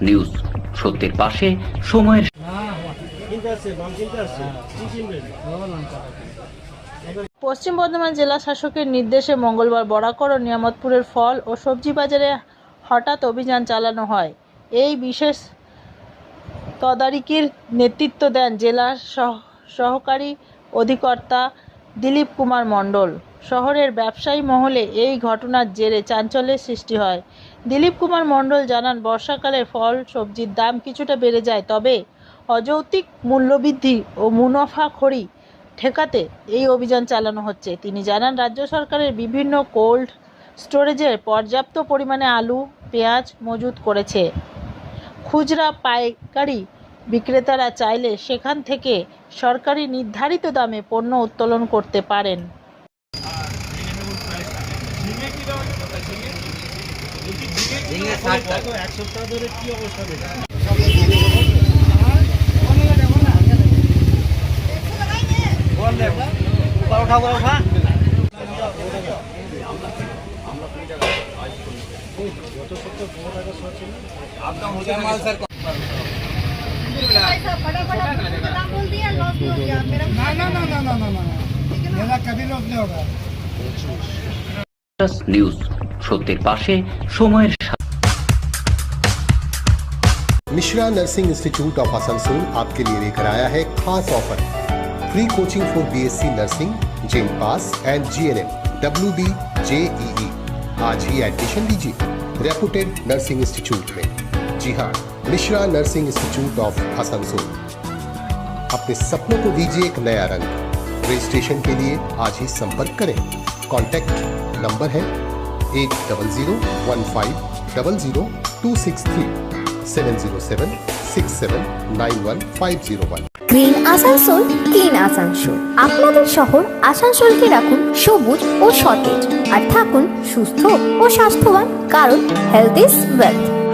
News সত্যের পাশে সময়ের কিনবেন পশ্চিম বর্ধমান জেলা শাসকের নির্দেশে মঙ্গলবার বরাকর ও নিয়ামতপুরের ফল ও সবজি বাজারে হঠাৎ অভিযান চালানো হয়। এই বিশেষ তদারকির নেতৃত্ব দেন জেলার সহ- সহকারী অধিকর্তা দিলীপ কুমার মণ্ডল। শহরের ব্যবসায়ী মহলে এই ঘটনার জেরে চাঞ্চল্যের সৃষ্টি হয়। দিলীপ কুমার মণ্ডল জানান, বর্ষাকালে ফল, সবজির দাম কিছুটা বেড়ে যায়, তবে অযৌক্তিক মূল্যবৃদ্ধি ও মুনাফাখড়ি ঠেকাতে এই অভিযান চালানো হচ্ছে। তিনি জানান, রাজ্য সরকারের বিভিন্ন কোল্ড স্টোরেজে পর্যাপ্ত পরিমাণে আলু, পেঁয়াজ মজুত করেছে। খুচরা পাইকারি বিক্রেতারা চাইলে সেখান থেকে সরকারি নির্ধারিত দামে পণ্য উত্তোলন করতে পারেন। গত নিউজ সত্যের পাশে সময়ের Mishra nursing institute of Asansol आपके लिए लेकर आया है खास offer free coaching for BSc nursing GeM pass and GNM W B JEE आज ही एडमिशन लीजिए रेपुटेड नर्सिंग इंस्टीट्यूट में जी हाँ Mishra nursing institute of Asansol अपने सपनों को दीजिए एक नया रंग रजिस्ट्रेशन के लिए आज ही संपर्क करें कॉन्टैक्ट नंबर है eight double zero one five double zero two six three seven zero seven six seven nine one five zero one green Asansol clean Asansol আপনাদের শহর আসানসোলকে রাখুন সবুজ ও সতেজ আর থাকুন সুস্থ ও স্বাস্থ্যবান কারণ হেলথ ইজ ওয়েলথ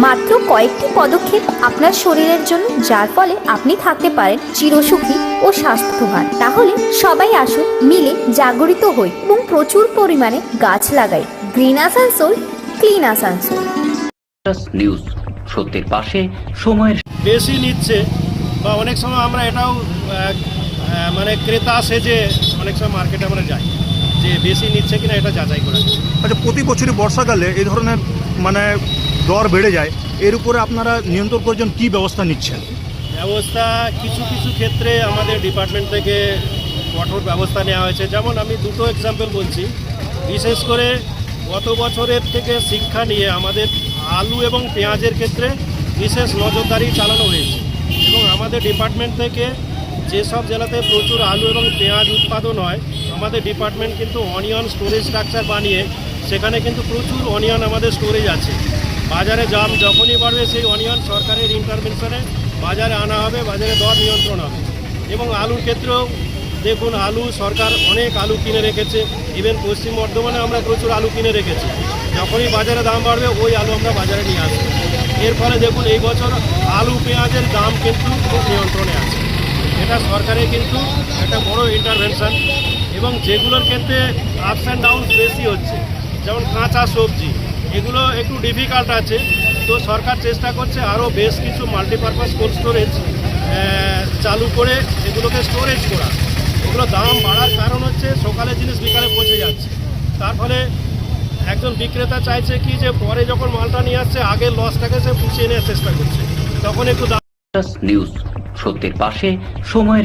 মাত্র কয়েকটি পদক্ষেপ আপনার শরীরের জন্য যার ফলে আপনি থাকতে পারেন চিরসুখী ও স্বাস্থ্যবান। তাহলে সবাই আসুন মিলে জাগরিত হই এবং প্রচুর পরিমাণে গাছ লাগাই। Green Asansol clean Asansol. News সত্যের পাশে সময়ের বেশি নিচ্ছে বা অনেক সময় আমরা এটাও মানে ক্রেতা সেজে অনেক সময় মার্কেটে আমরা যাই যে বেশি নিচ্ছে কিনা এটা যাচাই করা আচ্ছা প্রতি বছরই বর্ষাকালে এই ধরনের মানে দর বেড়ে যায়, এর উপরে আপনারা নিয়ন্ত্রণ জন্য কী ব্যবস্থা নিচ্ছেন? ব্যবস্থা কিছু কিছু ক্ষেত্রে আমাদের ডিপার্টমেন্ট থেকে কঠোর ব্যবস্থা নেওয়া হয়েছে। যেমন আমি দুটো এক্সাম্পল বলছি। বিশেষ করে গত বছরের থেকে শিক্ষা নিয়ে আমাদের আলু এবং পেঁয়াজের ক্ষেত্রে বিশেষ নজরদারি চালানো হয়েছে। এবং আমাদের ডিপার্টমেন্ট থেকে যেসব জেলাতে প্রচুর আলু এবং পেঁয়াজ উৎপাদন হয়, আমাদের ডিপার্টমেন্ট কিন্তু অনিয়ন স্টোরেজ স্ট্রাকচার বানিয়ে সেখানে কিন্তু প্রচুর অনিয়ন আমাদের স্টোরেজ আছে। বাজারে দাম যখনই বাড়বে, সেই অনিয়ন সরকারের ইন্টারভেনশনে বাজারে আনা হবে, বাজারে দর নিয়ন্ত্রণ হবে। এবং আলুর ক্ষেত্রেও দেখুন, আলু সরকার অনেক আলু কিনে রেখেছে। ইভেন পশ্চিম বর্ধমানে আমরা প্রচুর আলু কিনে রেখেছি। যখনই বাজারে দাম বাড়বে, ওই আলু আমরা বাজারে নিয়ে আসব। এর ফলে দেখুন, এই বছর আলু পেঁয়াজের দাম কিন্তু খুব নিয়ন্ত্রণে আছে। এটা সরকারের কিন্তু একটা বড় ইন্টারভেনশন এবং যেগুলোর ক্ষেত্রে আপস অ্যান্ড ডাউন বেশি হচ্ছে, যেমন কাঁচা সবজি। এগুলো একটু ডিফিকাল্ট আছে। তো সরকার চেষ্টা করছে আরও বেশ কিছু মাল্টিপারপাস কোল্ড স্টোরেজ চালু করে এগুলোকে স্টোরেজ করা। এগুলো দাম বাড়ার কারণ হচ্ছে সকালে জিনিস বিকালে পচে যাচ্ছে। তার ফলে একজন বিক্রেতা চাইছে কি যে পরে যখন মালটা নিয়ে আসছে আগে লসটাকে সে পুষিয়ে নেওয়ার চেষ্টা করছে। তখন একটু দাম নিউজ সত্যের পাশে সময়ের